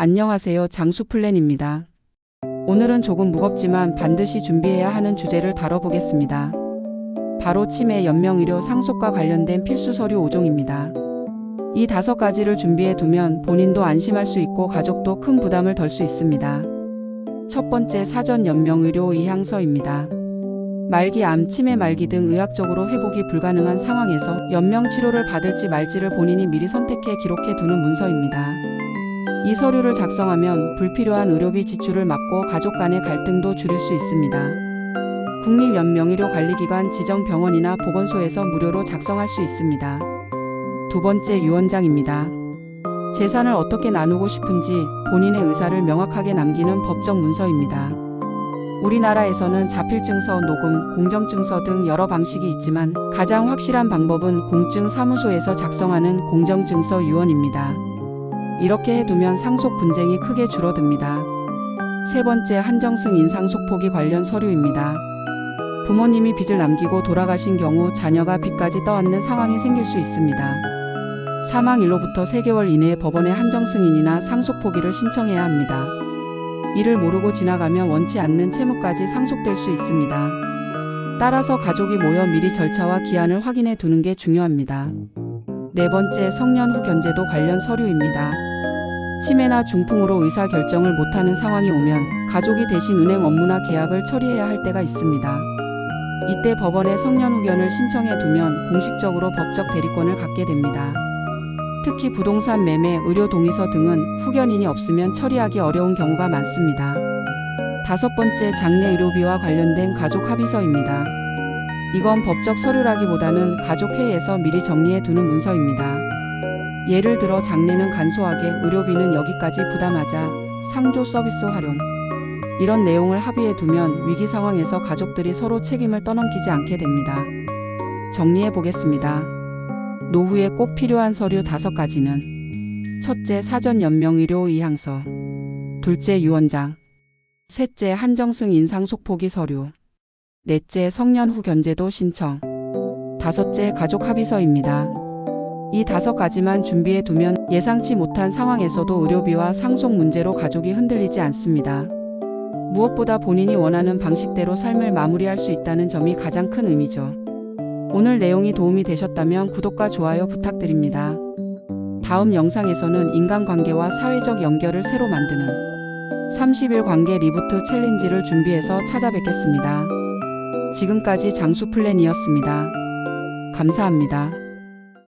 안녕하세요. 장수 플랜입니다. 오늘은 조금 무겁지만 반드시 준비해야 하는 주제를 다뤄보겠습니다. 바로 치매, 연명의료, 상속과 관련된 필수 서류 5종입니다. 이 다섯 가지를 준비해 두면 본인도 안심할 수 있고 가족도 큰 부담을 덜 수 있습니다. 첫 번째 사전 연명의료 의향서입니다. 말기 암, 치매 말기 등 의학적으로 회복이 불가능한 상황에서 연명 치료를 받을지 말지를 본인이 미리 선택해 기록해 두는 문서입니다. 이 서류를 작성하면 불필요한 의료비 지출을 막고 가족 간의 갈등도 줄일 수 있습니다. 국립연명의료관리기관 지정 병원이나 보건소에서 무료로 작성할 수 있습니다. 두 번째 유언장입니다. 재산을 어떻게 나누고 싶은지 본인의 의사를 명확하게 남기는 법적 문서입니다. 우리나라에서는 자필증서, 녹음, 공정증서 등 여러 방식이 있지만 가장 확실한 방법은 공증사무소에서 작성하는 공정증서 유언입니다. 이렇게 해두면 상속 분쟁이 크게 줄어듭니다. 세 번째 한정승 인상속 포기 관련 서류입니다. 부모님이 빚을 남기고 돌아가신 경우 자녀가 빚까지 떠안는 상황이 생길 수 있습니다. 사망일로부터 3개월 이내에 법원에 한정승인이나 상속 포기를 신청해야 합니다. 이를 모르고 지나가면 원치 않는 채무까지 상속될 수 있습니다. 따라서 가족이 모여 미리 절차와 기한을 확인해 두는 게 중요합니다. 네 번째 성년 후 견제도 관련 서류입니다. 치매나 중풍으로 의사 결정을 못하는 상황이 오면 가족이 대신 은행 업무나 계약을 처리해야 할 때가 있습니다. 이때 법원에 성년 후견을 신청해 두면 공식적으로 법적 대리권을 갖게 됩니다. 특히 부동산 매매, 의료 동의서 등은 후견인이 없으면 처리하기 어려운 경우가 많습니다. 다섯 번째 장례 의료비와 관련된 가족 합의서입니다. 이건 법적 서류라기보다는 가족회의에서 미리 정리해 두는 문서입니다. 예를 들어 장례는 간소하게 의료비는 여기까지 부담하자 상조 서비스 활용 이런 내용을 합의해 두면 위기 상황에서 가족들이 서로 책임을 떠넘기지 않게 됩니다. 정리해 보겠습니다. 노후에 꼭 필요한 서류 다섯 가지는 첫째 사전 연명 의료 의향서 둘째 유언장 셋째 한정승 인상 속포기 서류 넷째 성년 후 견제도 신청 다섯째 가족 합의서입니다. 이 다섯 가지만 준비해 두면 예상치 못한 상황에서도 의료비와 상속 문제로 가족이 흔들리지 않습니다. 무엇보다 본인이 원하는 방식대로 삶을 마무리할 수 있다는 점이 가장 큰 의미죠. 오늘 내용이 도움이 되셨다면 구독과 좋아요 부탁드립니다. 다음 영상에서는 인간관계와 사회적 연결을 새로 만드는 30일 관계 리부트 챌린지를 준비해서 찾아뵙겠습니다. 지금까지 장수 플랜이었습니다. 감사합니다.